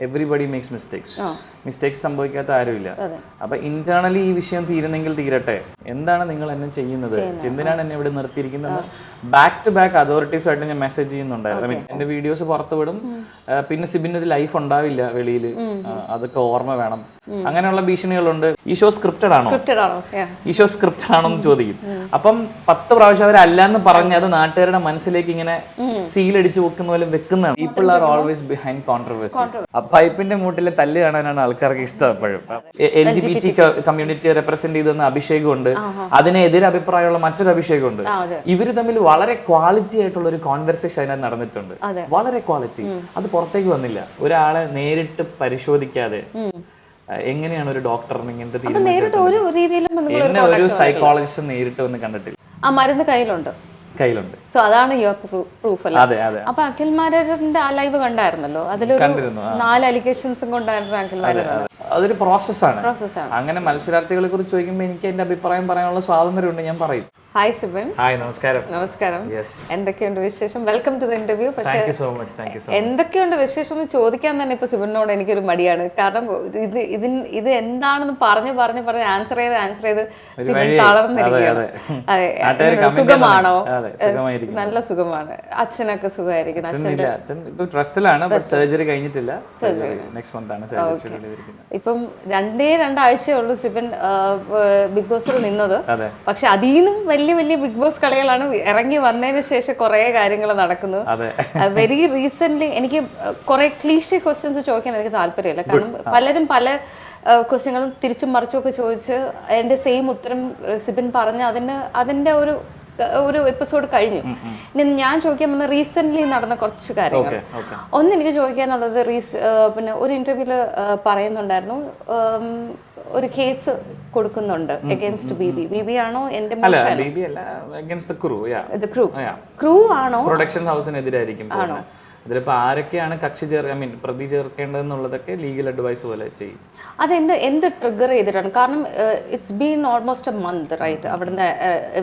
Everybody makes mistakes mistakes സംഭവിക്കാത്ത ആരുമില്ല. അപ്പൊ ഇന്റേണലി ഈ വിഷയം തീരുന്നെങ്കിൽ തീരട്ടെ. എന്താണ് നിങ്ങൾ എന്നെ ചെയ്യുന്നത്? എന്തിനാണ് എന്നെ ഇവിടെ നിർത്തിയിരിക്കുന്നത്? ബാക്ക് ടു ബാക്ക് അതോറിറ്റീസ് ആയിട്ട് ഞാൻ മെസ്സേജ് ചെയ്യുന്നുണ്ടായിരുന്നു. Mean, എന്റെ വീഡിയോസ് പുറത്തു വിടും. പിന്നെ സിബിന്റെ ഒരു ലൈഫ് ഉണ്ടാവില്ല വെളിയിൽ അതൊക്കെ ഓർമ്മ വേണം. അങ്ങനെയുള്ള ഭീഷണികളുണ്ട്. ഈ ഷോ സ്ക്രിപ്റ്റഡ് ആണോ? ഈ ഷോ സ്ക്രിപ്റ്റഡ് ആണോ എന്ന് ചോദിക്കും. അപ്പം പത്ത് പ്രാവശ്യം അവരല്ല എന്ന് പറഞ്ഞ് അത് നാട്ടുകാരുടെ മനസ്സിലേക്ക് ഇങ്ങനെ സീലടിച്ച് വെക്കുന്ന പോലെ വെക്കുന്നതാണ്. People are always behind controversies പൈപ്പിന്റെ മൂട്ടിലെ തല്ല് കാണാനാണ് ആൾക്കാർക്ക് ഇഷ്ടം എപ്പോഴും L G B T community represent ചെയ്തെന്ന് അഭിഷേകം ഉണ്ട് അതിനെതിരെ അഭിപ്രായമുള്ള മറ്റൊരു അഭിഷേകം ഉണ്ട് ഇവർ ഇവർ തമ്മിൽ വളരെ ക്വാളിറ്റി ആയിട്ടുള്ള ഒരു കോൺവെർസേഷൻ അതിനകത്ത് നടന്നിട്ടുണ്ട്. വളരെ ക്വാളിറ്റി അത് പുറത്തേക്ക് വന്നില്ല. ഒരാളെ നേരിട്ട് പരിശോധിക്കാതെ എങ്ങനെയാണ് ഒരു ഡോക്ടറിന് ഇങ്ങനത്തെ എന്നെ ഒരു സൈക്കോളജിസ്റ്റ് നേരിട്ട് വന്ന് കണ്ടിട്ടില്ല. ആ മരുന്ന് കയ്യിലുണ്ട്. കയ്യിലുണ്ട്. സോ അതാണ് യുവർ പ്രൂഫ് അല്ലേ? അതെ അതെ. അപ്പൊ അഖിൽമാരുടെ ആ ലൈവ് കണ്ടായിരുന്നല്ലോ? അതിലൊരു നാല് അലിഗേഷൻസും കൊണ്ടായിരുന്നു അഖിൽമാരുടെ അതൊരു പ്രോസസ്സാണ് പ്രോസസ്സാണ് അങ്ങനെ മത്സരാർത്ഥികളെ കുറിച്ച് ചോദിക്കുമ്പോൾ എനിക്ക് എന്റെ അഭിപ്രായം പറയാനുള്ള സ്വാതന്ത്ര്യമുണ്ട് ഞാൻ പറയും. ഹായ് സിബൻ ഹായ് നമസ്കാരം. നമസ്കാരം. എന്തൊക്കെയുണ്ട് വിശേഷം? വെൽക്കം ടു ദ ഇന്റർവ്യൂ പക്ഷേ എന്തൊക്കെയുണ്ട് വിശേഷം എന്ന് ചോദിക്കാൻ തന്നെ ഇപ്പൊ സിബിനോട് എനിക്കൊരു മടിയാണ്. കാരണം ഇത് ഇതിൻ ഇത് എന്താണെന്ന് പറഞ്ഞു പറഞ്ഞു പറഞ്ഞു ആൻസർ ചെയ്ത് ആൻസർ ചെയ്ത് സിബിൻ. തളർന്നിരിക്കുകയാണ്. സുഖമാണോ? സുഖമായിരിക്കും നല്ല സുഖമാണ്. അച്ഛനൊക്കെ സുഖമായിരിക്കുന്നു. അച്ഛൻ സർജറി കഴിഞ്ഞിട്ടില്ല. ഇപ്പം രണ്ടേ രണ്ടാഴ്ചയേ ഉള്ളൂ സിബൻ ബിഗ് ബോസിൽ നിന്നത്. പക്ഷെ അതിൽ നിന്നും വലിയ വലിയ ബിഗ് ബോസ് കളികളാണ് ഇറങ്ങി വന്നതിന് ശേഷം കുറേ കാര്യങ്ങൾ നടക്കുന്നത് വെരി റീസെന്റ് എനിക്ക് കുറെ ക്ലീഷ്യ ക്വസ്റ്റ്യൻസ് ചോദിക്കാൻ എനിക്ക് താല്പര്യമില്ല. കാരണം പലരും പല ക്വസ്റ്റ്യങ്ങളും തിരിച്ചും മറിച്ചും ഒക്കെ ചോദിച്ച് എന്റെ സെയിം ഉത്തരം സിബിൻ പറഞ്ഞ് അതിന് അതിന്റെ ഒരു ഒരു എപ്പിസോഡ് കഴിഞ്ഞു. ഇനി ഞാൻ ചോദിക്കാൻ വന്ന റീസെന്റ് നടന്ന കുറച്ച് കാര്യങ്ങൾ. ഒന്ന് എനിക്ക് ചോദിക്കാനുള്ളത് റീസ് പിന്നെ ഒരു ഇന്റർവ്യൂൽ പറയുന്നുണ്ടായിരുന്നു. ഒരു കേസ് കൊടുക്കുന്നുണ്ട് against B B B B ആണോ എന്റെ ക്രൂ ആണോ? പ്രൊഡക്ഷൻ ഹൗസിനെതിരായിരിക്കും പോകുന്നത് അതിലിപ്പോ ആരൊക്കെയാണ് കക്ഷി ചേർ ഐ മീൻ പ്രതി ചേർക്കേണ്ടതെന്നുള്ളതൊക്കെ ലീഗൽ അഡ്വൈസ് പോലെ ചെയ്യും. അതെന്ത് എന്ത് ട്രിഗർ ചെയ്തിട്ടാണ്? കാരണം it's been almost a month right അവിടുന്ന്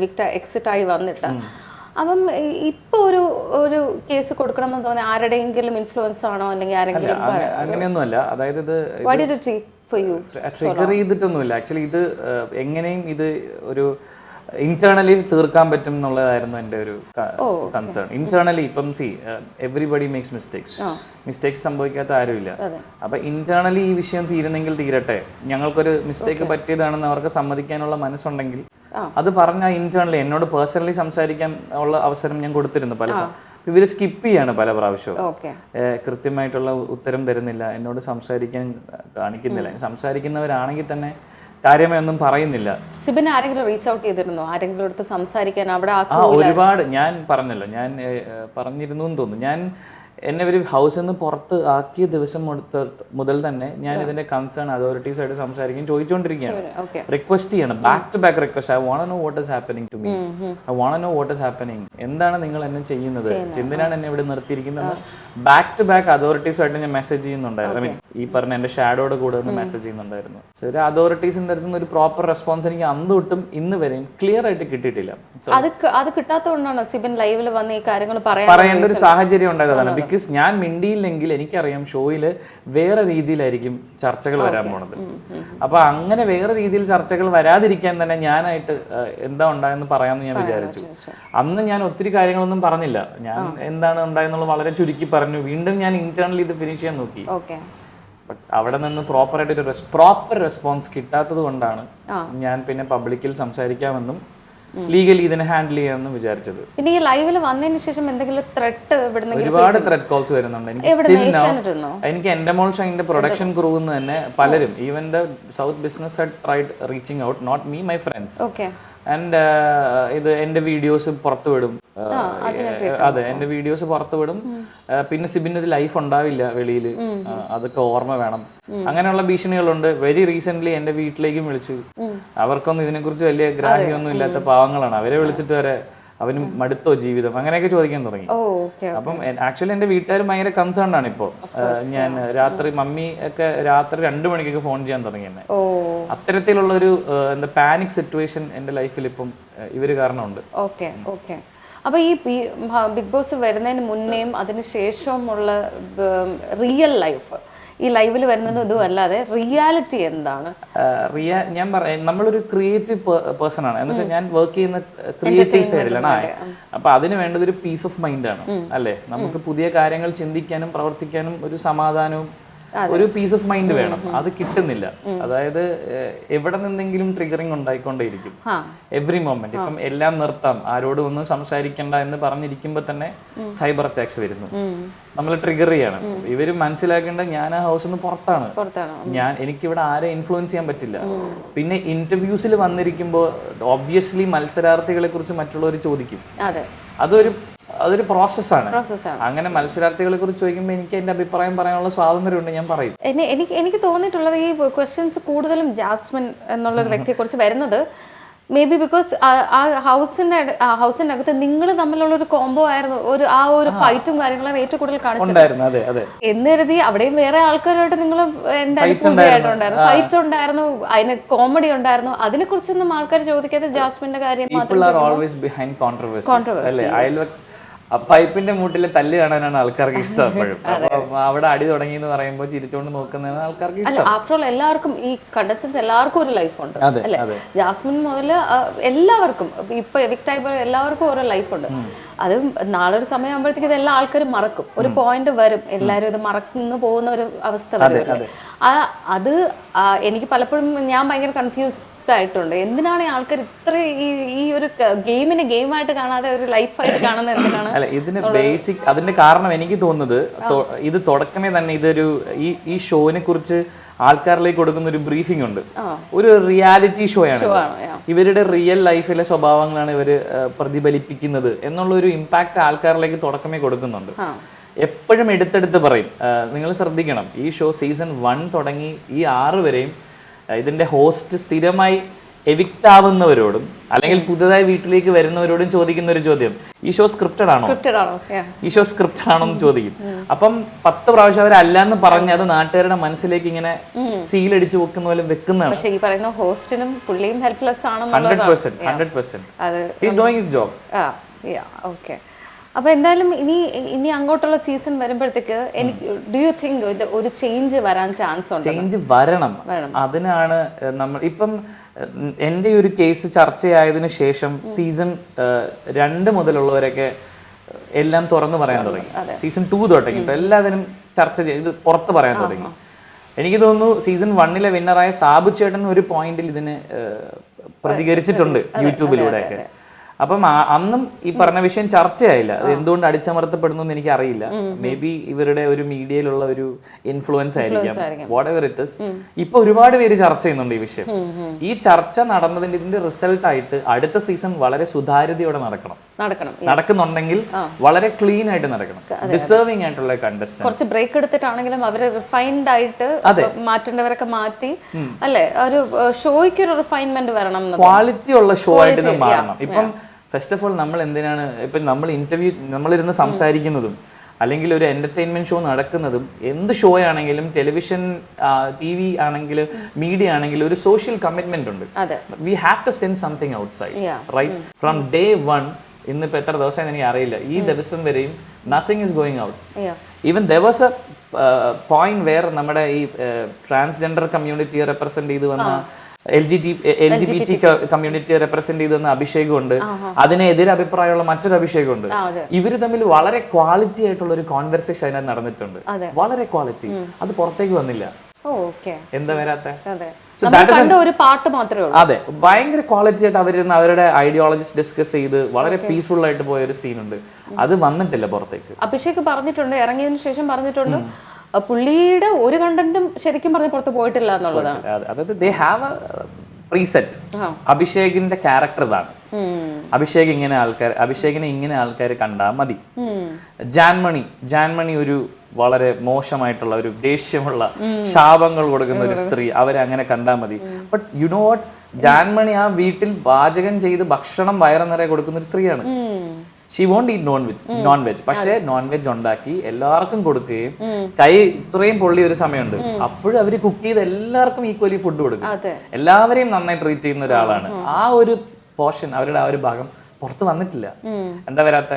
വിക്ട എക്സിറ്റ് ആയി വന്നിട്ട്. അപ്പം ഇപ്പോൾ ഒരു ഒരു കേസ് കൊടുക്കണമെന്ന് തോന്നി ആരുടെയെങ്കിലും ഇൻഫ്ലുവൻസ് ആണോ? അല്ലെങ്കിൽ ആരെങ്കിലും അങ്ങനെയൊന്നും അങ്ങനെയൊന്നുമല്ല. അതായത് ഇത് ട്രിഗർ ചെയ്തിട്ടൊന്നുമില്ല. ആക്ച്വലി ഇത് എങ്ങനെയും ഇത് ഒരു ഇന്റേണലി തീർക്കാൻ പറ്റും എന്നുള്ളതായിരുന്നു എന്റെ ഒരു കൺസേൺ ഇന്റേണലി ഇപ്പം see everybody makes mistakes mistakes സംഭവിക്കാത്ത ആരുമില്ല. അപ്പൊ ഇന്റേണലി ഈ വിഷയം തീരുന്നെങ്കിൽ തീരട്ടെ. ഞങ്ങൾക്കൊരു മിസ്റ്റേക്ക് പറ്റിയതാണെന്ന് അവർക്ക് സമ്മതിക്കാനുള്ള മനസ്സുണ്ടെങ്കിൽ അത് പറഞ്ഞ ഇന്റേണലി എന്നോട് പേഴ്സണലി സംസാരിക്കാൻ ഉള്ള അവസരം ഞാൻ കൊടുത്തിരുന്നു പല ഇവർ സ്കിപ്പ് ചെയ്യാണ് പല പ്രാവശ്യവും. കൃത്യമായിട്ടുള്ള ഉത്തരം തരുന്നില്ല. എന്നോട് സംസാരിക്കാൻ കാണിക്കുന്നില്ല. സംസാരിക്കുന്നവരാണെങ്കിൽ തന്നെ കാര്യമായി ഒന്നും പറയുന്നില്ല. സിബിൻ ആരെങ്കിലും റീച്ച് ഔട്ട് ചെയ്തിരുന്നോ? ആരെങ്കിലും അടുത്ത് സംസാരിക്കാൻ അവിടെ ആ ഒരുപാട് ഞാൻ പറഞ്ഞല്ലോ ഞാൻ പറഞ്ഞിരുന്നു എന്ന് തോന്നുന്നു. ഞാൻ എന്നെ ഒരു ഹൗസിൽ നിന്ന് പുറത്ത് ആക്കിയ ദിവസം മുതൽ മുതൽ തന്നെ ഞാൻ ഇതിന്റെ കൺസേൺ അതോറിറ്റീസ് ആയിട്ട് സംസാരിക്കും ചോദിച്ചുകൊണ്ടിരിക്കുകയാണ് റിക്വസ്റ്റ് ചെയ്യണം. Back to back request I want know what is happening to me I want know what is happening എന്താണ് നിങ്ങൾ എന്നെ ചെയ്യുന്നത്? എന്തിനാണ് എന്നെ ഇവിടെ നിർത്തിയിരിക്കുന്നത്? ബാക്ക് ടു ബാക്ക് അതോറിറ്റീസുമായിട്ട് ഞാൻ മെസ്സേജ് ചെയ്യുന്നുണ്ടായിരുന്നു. ഐ മീൻ ഈ പറഞ്ഞ എന്റെ ഷാഡോയുടെ കൂടെ ഒന്ന് മെസ്സേജ് ചെയ്യുന്നുണ്ടായിരുന്നു. സോ ഒരു അതോറിറ്റീസിന്റെ അടുത്ത് ഒരു പ്രോപ്പർ റെസ്പോൺസ് എനിക്ക് അന്ന് തൊട്ടും ഇന്ന് വരെയും ക്ലിയർ ആയിട്ട് കിട്ടിയിട്ടില്ല. അത് അത് കിട്ടാത്തതുകൊണ്ടാണോ സിബിൻ ലൈവിൽ വന്ന് ഈ കാര്യങ്ങൾ പറയേണ്ട ഒരു സാഹചര്യം ഉണ്ടായതാണ് ബിക്കോസ് ഞാൻ മിണ്ടിയില്ലെങ്കിൽ എനിക്കറിയാം ഷോയിൽ വേറെ രീതിയിലായിരിക്കും ചർച്ചകൾ വരാൻ പോണത്. അപ്പൊ അങ്ങനെ വേറെ രീതിയിൽ ചർച്ചകൾ വരാതിരിക്കാൻ തന്നെ ഞാനായിട്ട് എന്താ ഉണ്ടായെന്ന് പറയാമെന്ന് ഞാൻ വിചാരിച്ചു. അന്ന് ഞാൻ ഒത്തിരി കാര്യങ്ങളൊന്നും പറഞ്ഞില്ല. ഞാൻ എന്താണ് ഉണ്ടായെന്നുള്ളത് വളരെ ചുരുക്കി പറഞ്ഞു. വീണ്ടും ഞാൻ ഇന്റേണലി ഇത് ഫിനിഷ് ചെയ്യാൻ നോക്കി. ബട്ട് അവിടെ നിന്ന് പ്രോപ്പർ ആയിട്ട് ഒരു പ്രോപ്പർ റെസ്പോൺസ് കിട്ടാത്തത് കൊണ്ടാണ്. ഞാൻ പിന്നെ പബ്ലിക്കിൽ സംസാരിക്കാമെന്നും ലീഗലി ഇതിനെ ഹാൻഡിൽ ചെയ്യാമെന്നും വിചാരിച്ചത്. പിന്നെ ഈ ലൈവിൽ വന്നതിന് ശേഷം എന്തെങ്കിലും ത്രെട്ട് ഒരുപാട് ത്രെഡ് കോൾസ് വരുന്നുണ്ട്. എനിക്ക് എനിക്ക് എന്റെ മോൾ ഷൈന്റെ പ്രൊഡക്ഷൻ ക്രൂ എന്ന് തന്നെ പലരും even the south business tried reaching out not me my friends and ഇത് എന്റെ വീഡിയോസ് പുറത്തു വിടും. Uh, അതെ എന്റെ വീഡിയോസ് പുറത്തു വിടും. Uh, പിന്നെ സിബിന് ഒരു ലൈഫ് ഉണ്ടാവില്ല വെളിയിൽ. അതൊക്കെ ഓർമ്മ വേണം. അങ്ങനെയുള്ള ഭീഷണികളുണ്ട്. വെരി റീസെന്റ് എന്റെ വീട്ടിലേക്കും വിളിച്ചു. അവർക്കൊന്നും ഇതിനെക്കുറിച്ച് വലിയ ഗ്രാഹ്യമൊന്നും ഇല്ലാത്ത പാവങ്ങളാണ്. അവരെ വിളിച്ചിട്ട് വരെ അവന് മടുത്തോ ജീവിതം? അങ്ങനെയൊക്കെ ചോദിക്കാൻ തുടങ്ങി. അപ്പം ആക്ച്വലി എന്റെ വീട്ടുകാർ ഭയങ്കര കൺസേൺ ആണ് ഇപ്പോൾ. ഞാൻ രാത്രി മമ്മി ഒക്കെ രാത്രി രണ്ട് മണിക്കൊക്കെ ഫോൺ ചെയ്യാൻ തുടങ്ങി എന്നെ. അത്തരത്തിലുള്ള ഒരു എന്താ പാനിക് സിറ്റുവേഷൻ എന്റെ ലൈഫിൽ ഇപ്പം ഇവർ ഇവർ കാരണമുണ്ട്. Okay okay. അപ്പൊ ഈ ബിഗ് ബോസ് വരുന്നതിന് മുന്നേയും അതിന് ശേഷവുമുള്ള റിയൽ ലൈഫ് ഈ ലൈവിൽ വരുന്നതും ഇതും അല്ലാതെ റിയാലിറ്റി എന്താണ്? റിയ ഞാൻ പറയാം നമ്മളൊരു ക്രിയേറ്റീവ് പേഴ്സൺ ആണ്. എന്ന് വെച്ചാൽ ഞാൻ വർക്ക് ചെയ്യുന്ന ക്രിയേറ്റീവ് സൈഡിലാണ് അപ്പൊ അതിന് വേണ്ടത് ഒരു പീസ് ഓഫ് മൈൻഡ് ആണ്. അല്ലേ? നമുക്ക് പുതിയ കാര്യങ്ങൾ ചിന്തിക്കാനും പ്രവർത്തിക്കാനും ഒരു സമാധാനവും ഒരു പീസ് ഓഫ് മൈൻഡ് വേണം. അത് കിട്ടുന്നില്ല. അതായത് എവിടെ നിന്നെങ്കിലും ട്രിഗറിങ് ഉണ്ടായിക്കൊണ്ടേയിരിക്കും. എവറി മൊമെന്റ് ഇപ്പം എല്ലാം നിർത്താം. ആരോടും ഒന്നും സംസാരിക്കണ്ട എന്ന് പറഞ്ഞിരിക്കുമ്പോൾ തന്നെ സൈബർ അറ്റാക്സ് വരുന്നു. നമ്മൾ ട്രിഗർ ചെയ്യണം. ഇവർ മനസ്സിലാക്കേണ്ട ഞാൻ ആ ഹൗസിൽ നിന്ന് പുറത്താണ്. ഞാൻ എനിക്ക് എനിക്കിവിടെ ആരെ ഇൻഫ്ലുവൻസ് ചെയ്യാൻ പറ്റില്ല. പിന്നെ ഇന്റർവ്യൂസിൽ വന്നിരിക്കുമ്പോൾ ഒബ്വിയസ്ലി മത്സരാർത്ഥികളെ കുറിച്ച് മറ്റുള്ളവർ ചോദിക്കും. അതെ. അതൊരു അതൊരു പ്രോസസ്സാണ് അങ്ങനെ മത്സരാർത്ഥികളെ കുറിച്ച് ചോദിക്കുമ്പോൾ എനിക്ക് എന്റെ അഭിപ്രായം പറയാനുള്ള സ്വാതന്ത്ര്യമുണ്ട് ഞാൻ പറയും. എനിക്ക് എനിക്ക് തോന്നിയിട്ടുള്ളത് ഈ ക്വസ്റ്റ്യൻസ് കൂടുതലും ജാസ്മിൻ എന്നുള്ള ഒരു വ്യക്തിയെ കുറിച്ച് വരുന്നത്. മേ ബി ബിക്കോസ് ആ ഹൗസിന്റെ ഹൗസിന്റെ അകത്ത് നിങ്ങൾ തമ്മിലുള്ള ഒരു കോംബോ ആയിരുന്നു. ഒരു ആ ഒരു ഫൈറ്റും കാര്യങ്ങളും ഏറ്റവും കൂടുതൽ കാണിച്ചിട്ടുണ്ടായിരുന്നു കരുതി അവിടെയും വേറെ ആൾക്കാരുമായിട്ട് നിങ്ങൾ എന്തായാലും പൂജയായിട്ടുണ്ടായിരുന്നു ഫൈറ്റ് ഉണ്ടായിരുന്നു. അതിന് കോമഡി ഉണ്ടായിരുന്നു. അതിനെ കുറിച്ചൊന്നും ആൾക്കാർ ചോദിക്കാതെ ജാസ്മിന്റെ കാര്യം മാത്രം ആ പൈപ്പിന്റെ മൂട്ടിൽ തല്ല് കാണാനാണ് ആൾക്കാർക്ക് ഇഷ്ടം എപ്പോഴും അപ്പൊ അവിടെ അടി തുടങ്ങി എന്ന് പറയുമ്പോൾ ചിരിച്ചുകൊണ്ട് നോക്കുന്നതാണ് ആൾക്കാർക്ക് ഇഷ്ടം. ആഫ്റ്റർ ഓൾ എല്ലാവർക്കും ഈ കണ്ടസ്റ്റൻസ് എല്ലാവർക്കും ഒരു ലൈഫ് ഉണ്ട്. അതെ അതെ. ജാസ്മിൻ മുതൽ എല്ലാവർക്കും. ഇപ്പൊ എവിക്റ്റ് ആയി പോയ എല്ലാവർക്കും ഓരോ ലൈഫ് ഉണ്ട്. അത് നാളെ ഒരു ഇത് ഇതെല്ലാം ആൾക്കാരും മറക്കും. ഒരു പോയിന്റ് വരും. എല്ലാവരും ഇത് മറന്നു പോകുന്ന ഒരു അവസ്ഥ വരും ആ അത് ആ, എനിക്ക് പലപ്പോഴും ഞാൻ ഭയങ്കര കൺഫ്യൂസ്ഡ് ആയിട്ടുണ്ട് എന്തിനാണ് ആൾക്കാർ ഇത്ര ഈ ഈ ഒരു ഗെയിമിനെ ഗെയിമായിട്ട് കാണാതെ ഒരു ലൈഫായിട്ട് കാണുന്നത് എന്തിനാണ് അല്ല ഇതിന് ബേസിക് അതിന്റെ കാരണം എനിക്ക് തോന്നുന്നത് ഇത് തുടക്കമേ തന്നെ ഇതൊരു ഈ ഈ ഷോനെ കുറിച്ച് ആൾക്കാരിലേക്ക് കൊടുക്കുന്ന ഒരു ബ്രീഫിംഗ് ഉണ്ട്. ഒരു റിയാലിറ്റി ഷോ ആണ്. ഇവരുടെ റിയൽ ലൈഫിലെ സ്വഭാവങ്ങളാണ് ഇവർ പ്രതിഫലിപ്പിക്കുന്നത് എന്നുള്ള ഒരു ഇമ്പാക്ട് ആൾക്കാരിലേക്ക് തുടക്കമേ കൊടുക്കുന്നുണ്ട്. എപ്പോഴും എടുത്തെടുത്ത് പറയും. നിങ്ങൾ ശ്രദ്ധിക്കണം. ഈ ഷോ സീസൺ വൺ തുടങ്ങി ഈ ആറ് വരെയും ആ, ഇതിന്റെ ഹോസ്റ്റ് സ്ഥിരമായി എവിക്റ്റ് ആവുന്നവരോടും അല്ലെങ്കിൽ പുതുതായി വീട്ടിലേക്ക് വരുന്നവരോടും ചോദിക്കുന്ന ഒരു ചോദ്യം. ഈ ഷോ സ്ക്രിപ്റ്റഡ് ആണോ. ഈ ഷോ സ്ക്രിപ്റ്റഡ് ആണോ എന്ന് ചോദിക്കും. അപ്പം പത്ത് പ്രാവശ്യം അവരല്ല എന്ന് പറഞ്ഞ് അത് നാട്ടുകാരുടെ മനസ്സിലേക്ക് ഇങ്ങനെ സീലടിച്ച് വെക്കുന്ന പോലെ വെക്കുന്നതാണ്. പക്ഷെ ഈ പറയുന്ന ഹോസ്റ്റിനും പുള്ളിയും helpless hundred percent hundred percent doing his job okay അപ്പോൾ എന്തായാലും ഇനി ഇനി അങ്ങോട്ടുള്ള സീസൺ വരുമ്പോഴത്തേക്ക് എനിക്ക് ഡു യു തിങ്ക് ഒരു ചേഞ്ച് വരാൻ ചാൻസ് ഉണ്ട്? ചേഞ്ച് വരണം. അതിനാണ് നമ്മൾ ഇപ്പം എന്റെ ഒരു കേസ് ചർച്ചയായതിനു ശേഷം സീസൺ രണ്ട് മുതലുള്ളവരൊക്കെ എല്ലാം തുറന്നു പറയാൻ തുടങ്ങി. സീസൺ ടു തുടങ്ങിയിട്ട് എല്ലാത്തിനും ചർച്ച ചെയ്ത് പുറത്ത് പറയാൻ തുടങ്ങി. എനിക്ക് തോന്നുന്നു സീസൺ വണ്ണിലെ വിന്നറായ സാബു ചേട്ടൻ ഒരു പോയിന്റിൽ ഇതിന് പ്രതികരിച്ചിട്ടുണ്ട് യൂട്യൂബിലൂടെയൊക്കെ. അപ്പം അന്നും ഈ പറഞ്ഞ വിഷയം ചർച്ചയായില്ല. അത് എന്തുകൊണ്ട് അടിച്ചമർത്തപ്പെടുന്നു എന്ന് എനിക്ക് അറിയില്ല മേ ബി ഇവരുടെ ഒരു മീഡിയയിലുള്ള ഒരു ഇൻഫ്ലുവൻസ് ആയിരിക്കാം. വാട്ട് എവർ ഇറ്റ് ഇസ് ഇപ്പൊ ഒരുപാട് പേര് ചർച്ച ചെയ്യുന്നുണ്ട് ഈ വിഷയം. ഈ ചർച്ച നടന്നതിന്റെ ഇതിന്റെ റിസൾട്ട് ആയിട്ട് അടുത്ത സീസൺ വളരെ സുതാര്യതയോടെ നടക്കണം. നടക്കണം. നടക്കുന്നുണ്ടെങ്കിൽ വളരെ ക്ലീൻ ആയിട്ട് നടക്കണം. ഡിസേർവിംഗ് ആയിട്ടുള്ള കണ്ടസ്റ്റ് കുറച്ച് ബ്രേക്ക് എടുത്തിട്ടാണെങ്കിലും അവർ റിഫൈൻഡ് ആയിട്ട് മാറ്റേണ്ടവരൊക്കെ മാറ്റി അല്ലെ? ഒരു ഷോയ്ക്ക് ഒരു റിഫൈൻമെന്റ് വരണം ക്വാളിറ്റി ഉള്ള ഷോ ആയിട്ട് മാറണം. ഇപ്പം ഫസ്റ്റ് ഓഫ് ഓൾ നമ്മൾ എന്തിനാണ് ഇപ്പം നമ്മൾ ഇന്റർവ്യൂ നമ്മളിരുന്ന് സംസാരിക്കുന്നതും അല്ലെങ്കിൽ ഒരു എന്റർടൈൻമെന്റ് ഷോ നടക്കുന്നതും എന്ത് ഷോ ആണെങ്കിലും ടെലിവിഷൻ ടി വി ആണെങ്കിലും മീഡിയ ആണെങ്കിലും ഒരു സോഷ്യൽ കമ്മിറ്റ്മെന്റ് ഉണ്ട്. We have to send something outside right from day one ഇന്നിപ്പോൾ എത്ര ദിവസമായി എനിക്ക് അറിയില്ല. ഈ ദിവസം വരെയും nothing is going out. Even ദിവസ വാസ് എ പോയിന്റ് വേർ നമ്മുടെ ഈ ട്രാൻസ്ജെൻഡർ കമ്മ്യൂണിറ്റിയെ റെപ്രസെന്റ് ചെയ്ത് വന്ന L G L G B T കമ്മ്യൂണിറ്റിയെ represent ചെയ്തെന്ന അഭിഷേകമുണ്ട് അതിനെതിരെ അഭിപ്രായമുള്ള മറ്റൊരു അഭിഷേകമുണ്ട് ഉണ്ട് ഇവർ തമ്മിൽ വളരെ ക്വാളിറ്റി ആയിട്ടുള്ള ഒരു കോൺവെർസേഷൻ അതിനകത്ത് നടന്നിട്ടുണ്ട്. വളരെ ക്വാളിറ്റി അത് പുറത്തേക്ക് വന്നില്ല. എന്താ വരാത്ത? അതെ. ഭയങ്കര ക്വാളിറ്റി ആയിട്ട് അവരിന്ന് അവരുടെ ഐഡിയോളജിസ് ഡിസ്കസ് ചെയ്ത് വളരെ പീസ്ഫുൾ ആയിട്ട് പോയ ഒരു സീനുണ്ട് അത് വന്നിട്ടില്ല പുറത്തേക്ക്. അഭിഷേക് പറഞ്ഞിട്ടുണ്ട് ഇറങ്ങിയതിനു ശേഷം പറഞ്ഞിട്ടുണ്ട്. പുള്ളിയുടെ ഒരു കണ്ടന്റും ശരിക്കും പറഞ്ഞ പുറത്ത് പോയിട്ടില്ല എന്നുള്ളതാണ്. അതെ, അതായത് ദേ ഹാവ് പ്രീസെറ്റ് അഭിഷേകിന്റെ ക്യാരക്ടർ ഇതാണ്. അഭിഷേക് ഇങ്ങനെ ആൾക്കാർ അഭിഷേകിനെ ഇങ്ങനെ ആൾക്കാർ കണ്ടാൽ മതി. ജാൻമണി ജാൻമണി ഒരു വളരെ മോശമായിട്ടുള്ള ഒരു ദേഷ്യമുള്ള ശാപങ്ങൾ കൊടുക്കുന്ന ഒരു സ്ത്രീ. അവരെ അങ്ങനെ കണ്ടാൽ മതി. But you know what Janmoni ആ വീട്ടിൽ പാചകം ചെയ്ത് ഭക്ഷണം വയറു നിറയെ കൊടുക്കുന്ന ഒരു സ്ത്രീയാണ്. She won't eat non veg non veg പക്ഷേ നോൺ വെജ് ഉണ്ടാക്കി എല്ലാവർക്കും കൊടുക്കുകയും കൈ ഇത്രയും പൊള്ളി ഒരു സമയമുണ്ട്. അപ്പോഴും അവർ കുക്ക് ചെയ്ത് എല്ലാവർക്കും ഈക്വലി ഫുഡ് കൊടുക്കും. എല്ലാവരെയും നന്നായി ട്രീറ്റ് ചെയ്യുന്ന ഒരാളാണ്. ആ ഒരു പോർഷൻ അവരുടെ ആ ഒരു ഭാഗം പുറത്ത് വന്നിട്ടില്ല. എന്താ വരാത്ത?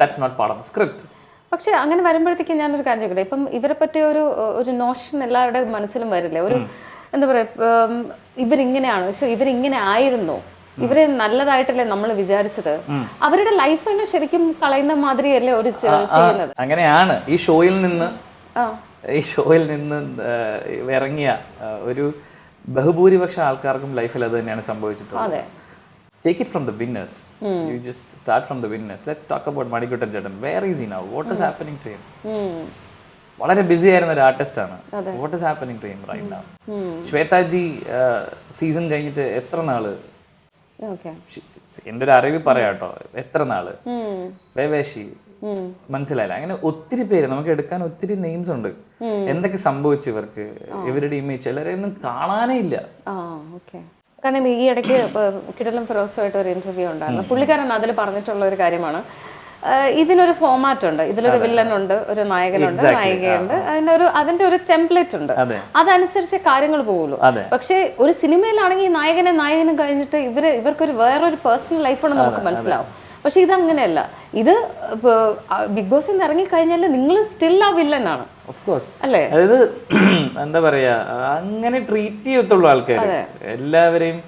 That's not part of script പക്ഷെ അങ്ങനെ വരുമ്പോഴത്തേക്കും ഞാനൊരു കാര്യം ചോദിക്കട്ടെ? ഇപ്പം ഇവരെ പറ്റിയ ഒരു ഒരു നോഷൻ എല്ലാവരുടെ മനസ്സിലും വരില്ലേ? ഒരു എന്താ പറയുക ഇവരിങ്ങനെയാണ്. പക്ഷെ ഇവരിങ്ങനെ ആയിരുന്നു? ഇവർ നല്ലതായിട്ടല്ലേ നമ്മൾ വിചാരിച്ചത്? അവരുടെ ലൈഫ് തന്നെ ശരിക്കും കളയുന്ന മാതിരിയല്ലേ ഒരു ചെയ്യുന്നത്? അങ്ങനെയാണ്. ഈ ഷോയിൽ നിന്ന് ഈ ഷോയിൽ നിന്ന് ഇറങ്ങിയ ഒരു ബഹുഭൂരിപക്ഷ ആൾക്കാർക്കും ലൈഫിൽ അത് തന്നെയാണ് സംഭവിച്ചിട്ടുള്ളത്. Take it from the winners you just start from the winners let's talk about Manikuttan ചേട്ടൻ. Where is now what is happening to him. വളരെ ബിസി ആയിരുന്ന ഒരു ആർട്ടിസ്റ്റ് ആണ്. What is happening to him right now Shwethaji season കഴിഞ്ഞിട്ട് എത്ര നാൾ എന്റെ ഒരു അറിവ് പറയാട്ടോ. എത്ര നാൾ? വേവേശി. മനസ്സിലായില്ല. അങ്ങനെ ഒത്തിരി പേര് നമുക്ക് എടുക്കാൻ ഒത്തിരി നെയിംസ് ഉണ്ട്. എന്തൊക്കെ സംഭവിച്ചു ഇവർക്ക്? ഇവരുടെ ഇമേജ് ചിലരെയൊന്നും കാണാനേ ഇല്ല. കാരണം ഈ ഇടയ്ക്ക് കിടലം ഫിറോസുമായിട്ട് ഒരു ഇന്റർവ്യൂ ഉണ്ടായിരുന്നു. പുള്ളിക്കാരൻ അതിൽ പറഞ്ഞിട്ടുള്ള ഒരു കാര്യമാണ്. ഇതിനൊരു ഫോമാറ്റ് ഉണ്ട്. ഇതിലൊരു വില്ലൻ ഉണ്ട് ഒരു നായകനുണ്ട് നായികയുണ്ട്. അതിനൊരു അതിന്റെ ഒരു ടെംപ്ലേറ്റ് ഉണ്ട്. അതനുസരിച്ച് കാര്യങ്ങൾ പോകുള്ളൂ. പക്ഷേ ഒരു സിനിമയിലാണെങ്കിൽ ഈ നായകനെ നായകനും കഴിഞ്ഞിട്ട് ഇവർ ഇവർക്കൊരു വേറൊരു പേഴ്സണൽ ലൈഫാണ് നമുക്ക് മനസ്സിലാവും. പക്ഷെ ഇത് അങ്ങനെയല്ല ഇത് ബിഗ് ബോസിൽ നിന്ന് ഇറങ്ങി കഴിഞ്ഞാൽ നിങ്ങൾ സ്റ്റിൽ ആ വില്ലനാണ് അല്ലേ? അതായത് എന്താ പറയാ അങ്ങനെ ട്രീറ്റ് ചെയ്യത്തുള്ളൂ ആൾക്കാർ എല്ലാവരെയും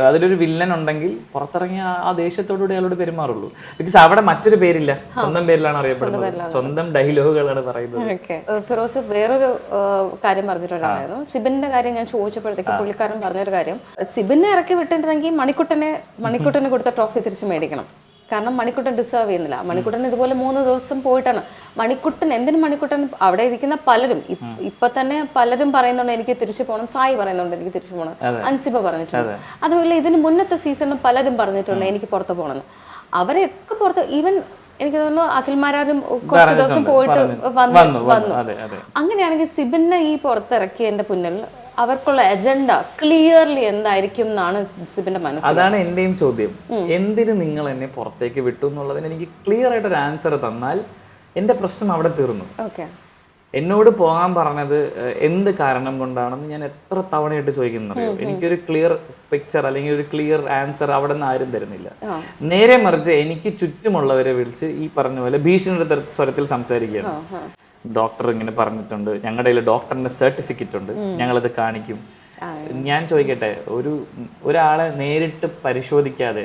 അതിലൊരു വില്ലൻ ഉണ്ടെങ്കിൽ പുറത്തിറങ്ങി ആ- ദേഷ്യത്തോടുകൂടി അയാളോട് പെരുമാറുള്ളൂ. ബിക്കോസ് അവിടെ മറ്റൊരു പേരില്ല. സ്വന്തം പേരിലാണ് അറിയപ്പെടുന്നത്. സ്വന്തം ഡയലോഗുകളാണ് പറയുന്നത്. ഫിറോസ് വേറൊരു കാര്യം പറഞ്ഞിട്ടുണ്ടായിരുന്നു സിബിന്റെ കാര്യം ഞാൻ ചോദിച്ചപ്പോഴത്തേക്ക് പുള്ളിക്കാരൻ പറഞ്ഞൊരു കാര്യം. സിബിനെ ഇറക്കി വിട്ടിട്ടുണ്ടെങ്കിൽ മണിക്കുട്ടനെ മണിക്കുട്ടനെ കൊടുത്ത ട്രോഫി തിരിച്ചു മേടിക്കണം. കാരണം മണിക്കുട്ടൻ ഡിസേർവ് ചെയ്യുന്നില്ല. മണിക്കുട്ടൻ ഇതുപോലെ മൂന്ന് ദിവസം പോയിട്ടാണ്. മണിക്കുട്ടൻ എന്തിനു മണിക്കുട്ടൻ അവിടെ ഇരിക്കുന്ന പലരും ഇപ്- ഇപ്പൊ തന്നെ പലരും പറയുന്നുണ്ട് എനിക്ക് തിരിച്ചു പോകണം സായി പറയുന്നുണ്ട് എനിക്ക് തിരിച്ചു പോകണം അൻസിബ പറഞ്ഞിട്ടുണ്ട്. അതുപോലെ ഇതിന് മുന്നത്തെ സീസണിൽ പലരും പറഞ്ഞിട്ടുണ്ട് എനിക്ക് പുറത്ത് പോകണം അവരെയൊക്കെ പുറത്ത് ഈവൻ എനിക്ക് തോന്നുന്നു അഖിൽമാരാരും കുറച്ച് ദിവസം പോയിട്ട് വന്നു വന്നു അങ്ങനെയാണെങ്കിൽ സിബിനെ ഈ പുറത്തിറക്കിയതിന്റെ പിന്നിൽ അവർക്കുള്ള അജണ്ട ക്ലിയർലി എന്തായിരിക്കും എന്നാണ് സിബിന്റെ മനസ്സ് അതാണ് എന്റെയും ചോദ്യം. എന്തിന് നിങ്ങൾ എന്നെ പുറത്തേക്ക് വിട്ടു എന്നുള്ളതിന് എനിക്ക് ക്ലിയർ ആയിട്ട് ഒരു ആൻസർ തന്നാൽ എന്റെ പ്രശ്നം അവിടെ തീർന്നു. ഓക്കെ എന്നോട് പോകാൻ പറഞ്ഞത് എന്ത് കാരണം കൊണ്ടാണെന്ന് ഞാൻ എത്ര തവണയായിട്ട് ചോദിക്കുന്നറിയോ എനിക്കൊരു ക്ലിയർ പിക്ചർ അല്ലെങ്കിൽ ഒരു ക്ലിയർ ആൻസർ അവിടെ നിന്ന് ആരും തരുന്നില്ല. നേരെ മറിച്ച് എനിക്ക് ചുറ്റുമുള്ളവരെ വിളിച്ച് ഈ പറഞ്ഞ പോലെ ഭീഷണിയുടെ സ്വരത്തിൽ സംസാരിക്കുകയാണ്. ഡോക്ടർ ഇങ്ങനെ പറഞ്ഞിട്ടുണ്ട്. ഞങ്ങളുടെ കയ്യിൽ ഡോക്ടറിന്റെ സർട്ടിഫിക്കറ്റ് ഉണ്ട്. ഞങ്ങളത് കാണിക്കും. ഞാൻ ചോദിക്കട്ടെ ഒരു ഒരാളെ നേരിട്ട് പരിശോധിക്കാതെ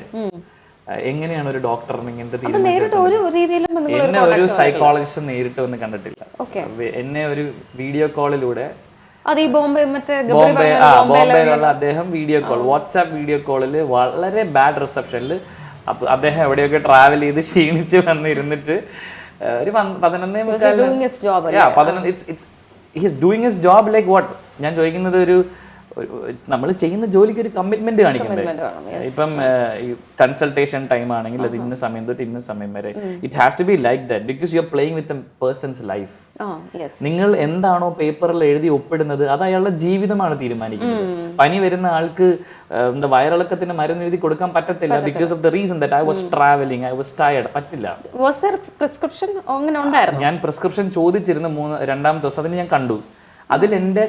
എങ്ങനെയാണ് ഒരു ഡോക്ടറിന് ഇങ്ങനത്തെ തീരുമാനം എന്നെ ഒരു സൈക്കോളജിസ്റ്റ് നേരിട്ട് വന്ന് കണ്ടിട്ടില്ല. എന്നെ ഒരു വീഡിയോ കോളിലൂടെ ബോംബെയിലുള്ള അദ്ദേഹം വീഡിയോ കോൾ വാട്സാപ്പ് വീഡിയോ കോളിൽ വളരെ ബാഡ് റിസപ്ഷനിൽ അദ്ദേഹം എവിടെയൊക്കെ ട്രാവൽ ചെയ്ത് ക്ഷീണിച്ച് വന്നിരുന്നിട്ട് ഒരു പതിനൊന്നേ മുക്കാൽ it's his doing his job like what ഞാൻ ചോദിക്കുന്നത് ഒരു നമ്മൾ ചെയ്യുന്ന ജോലിക്ക് ഒരു കമ്മിറ്റ്മെന്റ് കാണിക്കണ്ടേ ഇപ്പം കൺസൾട്ടേഷൻ ടൈം ആണെങ്കിൽ അത് ഇന്ന സമയം തൊട്ട് ഇന്ന സമയം വരെ. It has to be like that because you are playing with persons life നിങ്ങൾ എന്താണോ പേപ്പറിൽ എഴുതി ഒപ്പിടുന്നത് അത് അയാളുടെ ജീവിതമാണ് തീരുമാനിക്കുന്നത്. പനി വരുന്ന ആൾക്ക് എന്താ വയറിളക്കത്തിന് മരുന്ന് എഴുതി കൊടുക്കാൻ പറ്റത്തില്ല because of the reason that I was travelling I was tired പറ്റില്ല. പ്രിസ്ക്രിപ്ഷൻ ഞാൻ പ്രിസ്ക്രിപ്ഷൻ ചോദിച്ചിരുന്നു മൂന്ന് രണ്ടാമത്തെ ദിവസം. അതിന് ഞാൻ കണ്ടു. അതിൽ എന്റെ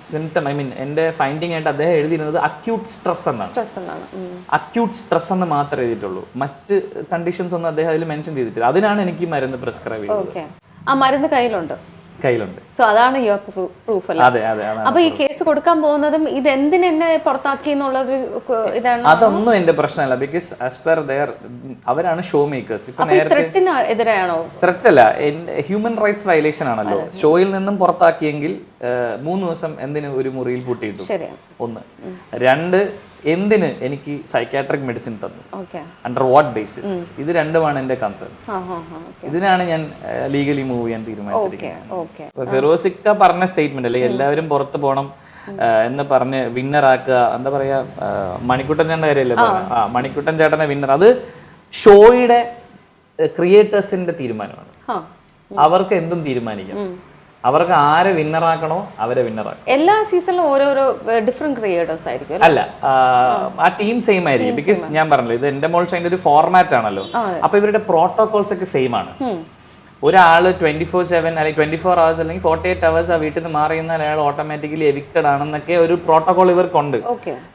സിംറ്റം ഐ മീൻ എന്റെ ഫൈൻഡിങ് ആയിട്ട് അദ്ദേഹം എഴുതിയിരുന്നത് അക്യൂട്ട് സ്ട്രെസ് എന്നാണ്. അക്യൂട്ട് സ്ട്രെസ് എന്ന് മാത്രമേ എഴുതിയിട്ടുള്ളൂ. മറ്റ് കണ്ടീഷൻസ് ഒന്നും അദ്ദേഹം അതിൽ മെൻഷൻ ചെയ്തിട്ടില്ല. അതിനാണ് എനിക്ക് മരുന്ന് പ്രിസ്ക്രൈബ് ചെയ്തത്. ആ മരുന്ന് കയ്യിലുണ്ട്. കയ്യിലുണ്ട്. സോ അതാണ് യുവർ പ്രൂഫ് അല്ല? അതെ അതെ അപ്പൊ ഈ കേസ് കൊടുക്കാൻ പോകുന്നതും ഇത് എന്തിനെന്നെ പുറത്താക്കി എന്നുള്ളത് ഇതാണ്? അതൊന്നും എന്റെ പ്രശ്നമല്ല. ബിക്കോസ് ആസ് പെർ ദയർ അവരാണ് ഷോ മേക്കേഴ്സ് ഇപ്പൊ എതിരെയാണോ? ത്രെറ്റല്ല ഹ്യൂമൻ റൈറ്റ്സ് വയലേഷൻ ആണല്ലോ. ഷോയിൽ നിന്നും പുറത്താക്കിയെങ്കിൽ മൂന്ന് ദിവസം എന്തിനു ഒരു മുറിയിൽ പൂട്ടിയിട്ടു? ഒന്ന്. രണ്ട് എന്തിന് എനിക്ക് സൈക്കാട്രിക് മെഡിസിൻ തന്നു? അണ്ടർ വാട്ട് ബേസിസ് ഇത് രണ്ടുമാണ് എന്റെ കൺസേൺസ് ഇതിനാണ് ഞാൻ ലീഗലി മൂവ് ചെയ്യാൻ തീരുമാനിച്ചിരിക്കുന്നത്. ഫെറോസിക്ക പറഞ്ഞ സ്റ്റേറ്റ്മെന്റ് അല്ലെങ്കിൽ എല്ലാവരും പുറത്ത് പോകണം എന്ന് പറഞ്ഞ് വിന്നർ ആക്കുക. എന്താ പറയാ? മണിക്കുട്ടൻ ചേട്ടന്റെ കാര്യമല്ലേ? ആ. മണിക്കുട്ടൻ ചേട്ടനെ വിന്നർ അത് ഷോയുടെ ക്രിയേറ്റേഴ്സിന്റെ തീരുമാനമാണ്. അവർക്ക് എന്തും തീരുമാനിക്കാം. അവർക്ക് ആരെ വിന്നറാക്കണോ അവരെ വിന്നറാക്കണം എല്ലാ സീസണിലും ഓരോരോ ഡിഫറെന്റ് ക്രിയേറ്റേഴ്സ് ആയിരിക്കും അല്ല? ആ, ടീം സെയിം ആയിരിക്കും. ബിക്കോസ് ഞാൻ പറഞ്ഞല്ലോ ഇത് എന്റെ മോൾ ഒരു ഫോർമാറ്റ് ആണല്ലോ. അപ്പൊ ഇവരുടെ പ്രോട്ടോകോൾസ് ഒക്കെ സെയിം ആണ്. ഒരാൾ ട്വന്റി ഫോർ സെവൻ അല്ലെങ്കിൽ ട്വന്റി ഫോർ അവേഴ്സ് അല്ലെങ്കിൽ ഫോർട്ടി എയ്റ്റ് അവേഴ്സ് ആ വീട്ടിൽ നിന്ന് മാറി എന്നാൽ അയാൾ ഓട്ടോമാറ്റിക്കലി എവിക്റ്റഡ് ആണെന്നൊക്കെ ഒരു പ്രോട്ടോകോൾ ഇവർക്കുണ്ട്.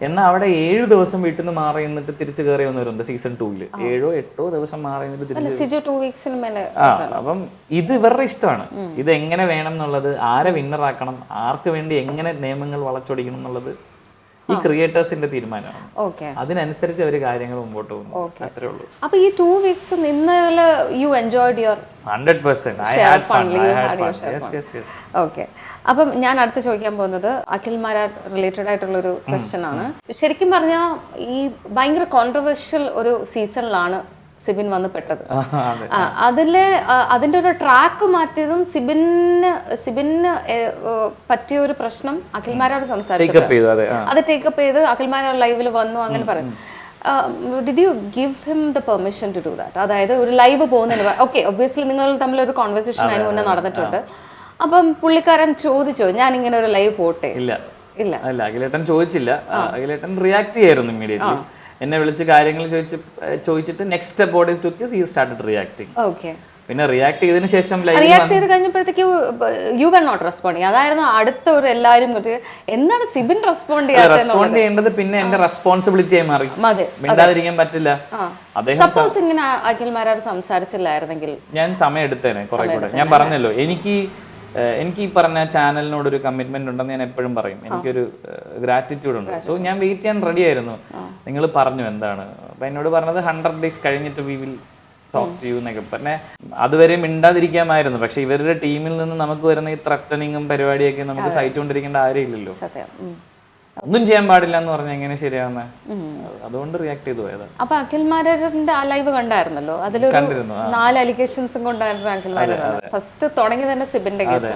എന്നാൽ അവിടെ ഏഴ് ദിവസം വീട്ടിൽ നിന്ന് മാറി നിന്നിട്ട് തിരിച്ച് കയറി വന്നവരുണ്ട് സീസൺ ടൂവിൽ ഏഴോ എട്ടോ ദിവസം മാറി നിന്നിട്ട് തിരിച്ച് ആ അപ്പം ഇത് ഇവരുടെ ഇഷ്ടമാണ്. ഇത് എങ്ങനെ വേണം എന്നുള്ളത് ആരെ വിന്നറാക്കണം ആർക്ക് വേണ്ടി എങ്ങനെ നിയമങ്ങൾ വളച്ചൊടിക്കണം എന്നുള്ളത് ഈ ക്രിയേറ്റേഴ്സിന്റെ തീരുമാനമാണ്. അതിനനുസരിച്ച് അവർ കാര്യങ്ങൾ മുമ്പോട്ട് പോകുന്നു. അത്രേ ഉള്ളൂ. അപ്പൊ ഈ two weeks you enjoyed your hundred percent I had I had fun yes yes yes okay അപ്പം ഞാൻ അടുത്ത് ചോദിക്കാൻ പോകുന്നത് അഖിൽമാരാ റിലേറ്റഡ് ആയിട്ടുള്ള ഒരു ക്വസ്റ്റ്യൻ ആണ്. ശരിക്കും പറഞ്ഞാൽ ഈ ഭയങ്കര കോൺട്രവേഴ്ഷ്യൽ ഒരു സീസണിലാണ് സിബിൻ വന്ന് പെട്ടത്. അതെ. അതിലെ അതിന്റെ അതിന്റെ ഒരു ട്രാക്ക് മാറ്റിയതും സിബിന് സിബിന് പറ്റിയ ഒരു പ്രശ്നം അഖിൽമാരോട് സംസാരിച്ചു അതെ ടേക്കപ്പ് ചെയ്ത് അഖിൽമാരാ ലൈവിൽ വന്നു അങ്ങനെ പറയും. Did you give him the permission to do that അതായത് ഒരു ലൈവ് പോകുന്നതിന് ഓക്കെ ഒബ്വിയസ്ലി നിങ്ങൾ തമ്മിൽ ഒരു കോൺവെർസേഷൻ അതിന് മുന്നേ നടന്നിട്ടുണ്ട്. അപ്പം പുള്ളിക്കാരൻ ചോദിച്ചോ ഞാൻ ഇങ്ങനെ ഒരു ലൈവ് പോട്ടെ? ഇല്ല. ഇല്ല. അല്ല അഖിലേട്ടൻ ചോദിച്ചില്ല. അഖിലേട്ടൻ റിയാക്ട് ചെയ്യായിരുന്നു ഇമ്മീഡിയറ്റ്ലി എന്നെ വിളിച്ച് കാര്യങ്ങൾ ചോദിച്ച് ചോദിച്ചിട്ട് next step body to he started reacting okay പിന്നെ റിയാക്ട് ചെയ്തതിന് ശേഷം റിയാക്ട് ചെയ്ത് കഴിഞ്ഞപ്പോഴത്തേക്ക് യു വെൽ നോട്ട് റെസ്പോണ്ട് അതായിരുന്നു അടുത്ത ഒരു എല്ലാവരും എന്താണ് സിബിൻ റെസ്പോണ്ട് ചെയ്യാൻ റെസ്പോണ്ട് ചെയ്യേണ്ടത് പിന്നെ എന്റെ റെസ്പോൺസിബിലിറ്റി ആയി മാറി. മിണ്ടാതിരിക്കാൻ പറ്റില്ല. സപ്പോസ് ഇങ്ങനെ അഖിൽമാരാർ സംസാരിച്ചില്ലായിരുന്നെങ്കിൽ ഞാൻ സമയം എടുത്തേനെ കുറെ കൂടെ. ഞാൻ പറഞ്ഞല്ലോ എനിക്ക് എനിക്ക് ഈ പറഞ്ഞ ചാനലിനോട് ഒരു കമ്മിറ്റ്മെന്റ് ഉണ്ടെന്ന് ഞാൻ എപ്പോഴും പറയും. എനിക്കൊരു ഗ്രാറ്റിറ്റ്യൂഡ് ഉണ്ട്. സോ ഞാൻ വെയിറ്റ് ചെയ്യാൻ റെഡി ആയിരുന്നു. നിങ്ങൾ പറഞ്ഞു എന്താണ്? അപ്പൊ എന്നോട് പറഞ്ഞത് ഹൺഡ്രഡ് ഡേയ്സ് കഴിഞ്ഞിട്ട് we will talk to you എന്നൊക്കെ. പിന്നെ അതുവരെ മിണ്ടാതിരിക്കാമായിരുന്നു. പക്ഷെ ഇവരുടെ ടീമിൽ നിന്ന് നമുക്ക് വരുന്ന ഈ ത്രട്ടനിങ്ങും പരിപാടിയൊക്കെ നമുക്ക് സഹിച്ചുകൊണ്ടിരിക്കേണ്ട ആരുമില്ലല്ലോ സത്യം. ഉം. ഒന്നും ചെയ്യാൻ പാടില്ല എന്ന് പറഞ്ഞാൽ എങ്ങനെ ശരിയാവുന്ന? അതുകൊണ്ട് റിയാക്ട് ചെയ്തു പോയത്. അപ്പൊ അഖിൽമാരുടെ ആ ലൈവ് കണ്ടായിരുന്നല്ലോ? അതിലൊരു നാല് അലിഗേഷൻസും കൊണ്ടായിരുന്നു അഖിൽമാരുടെ ഫസ്റ്റ് തുടങ്ങി തന്നെ സിബിന്റെ കേസ്.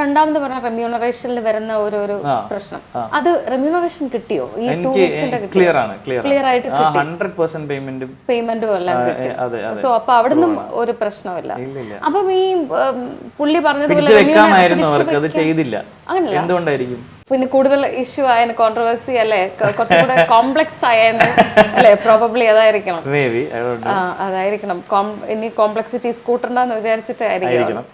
രണ്ടാമത് പറഞ്ഞ റെമ്യൂണറേഷനിൽ വരുന്ന ഒരു ഒരു പ്രശ്നം. അത് റെമ്യൂണറേഷൻ കിട്ടിയോ? ഈ ടു വീക്സിന്റെ ക്ലിയർ ആണ് ക്ലിയർ ആയിട്ട് ഹൺഡ്രഡ് പെർസെന്റ് പേയ്മെന്റും പേയ്മെന്റും എല്ലാം സോ അപ്പൊ അവിടുന്ന് ഒരു പ്രശ്നമില്ല. അപ്പം ഈ പുള്ളി പറഞ്ഞതുപോലെ അങ്ങനെ അങ്ങനല്ല. എന്തുകൊണ്ടായിരിക്കും? പിന്നെ കൂടുതൽ ഇഷ്യൂ ആയ കോൺട്രവേഴ്സി അല്ലേ? കുറച്ചുകൂടെ കോംപ്ലക്സ് ആയെന്ന് അല്ലേ? പ്രോബബ്ലി അതായിരിക്കണം. അതായിരിക്കണം. ഇനി സ്കൂട്ടർ കൂട്ടണ്ടെന്ന് വിചാരിച്ചിട്ടായിരിക്കണം